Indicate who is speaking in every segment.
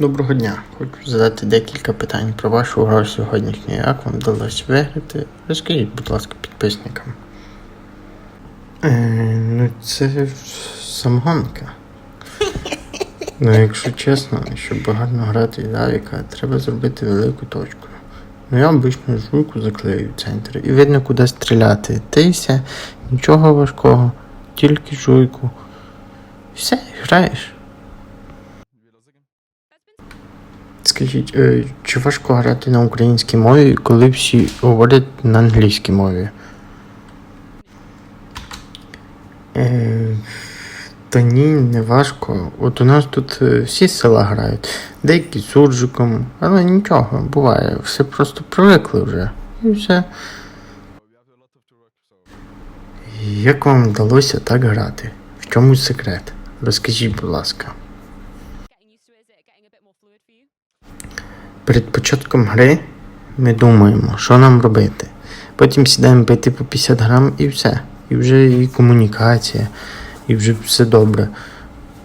Speaker 1: Доброго дня. Хочу задати декілька питань про вашу гру сьогоднішню. Як вам вдалося виграти? Розкажіть, будь ласка, підписникам. Е, ну, це самогонка. Ну, якщо чесно, щоб гарно грати від авіка, треба зробити велику точку. Ну, я обично жуйку заклею в центр і видно, куди стріляти. Та й все, нічого важкого, тільки жуйку. Все, граєш. Скажіть, е, чи важко грати на українській мові, коли всі говорять на англійській мові? Е, та ні, не важко. От у нас тут е, всі села грають, деякі з суржиком, але нічого, буває. Все просто привикли вже. І все. Як вам вдалося так грати? В чому секрет? Розкажіть, будь ласка. Перед початком гри ми думаємо, що нам робити. Потім сідаємо пити по 50 грам і все. І вже і комунікація, і вже все добре.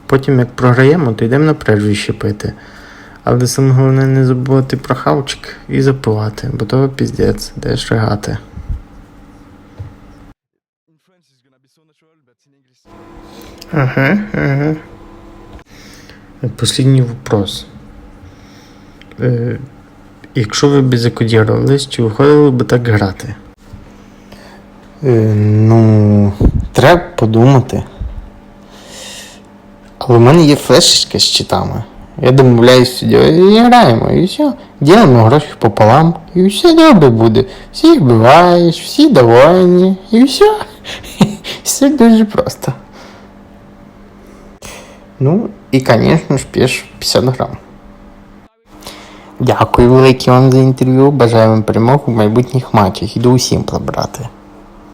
Speaker 1: Потім, як програємо, то йдемо на перерві пити. Але саме головне не забувати про хавчик і запивати, бо то піздець, де ж ригати.
Speaker 2: In French, it's
Speaker 1: Е, якщо ви б закодірувались, чи виходили б так грати? Е, ну, треба подумати. Але в мене є флешечка з читами. Я домовляюсь тоді, і граємо, і все. Ділимо гроші пополам, і все добре буде. Всіх вбиваєш, всі довольні, і все. Все дуже просто. Ну, і, звісно ж, п'єш 50 грам. Дякую велике вам за інтерв'ю. Бажаю вам перемог у майбутніх матчах. Іду усім брати.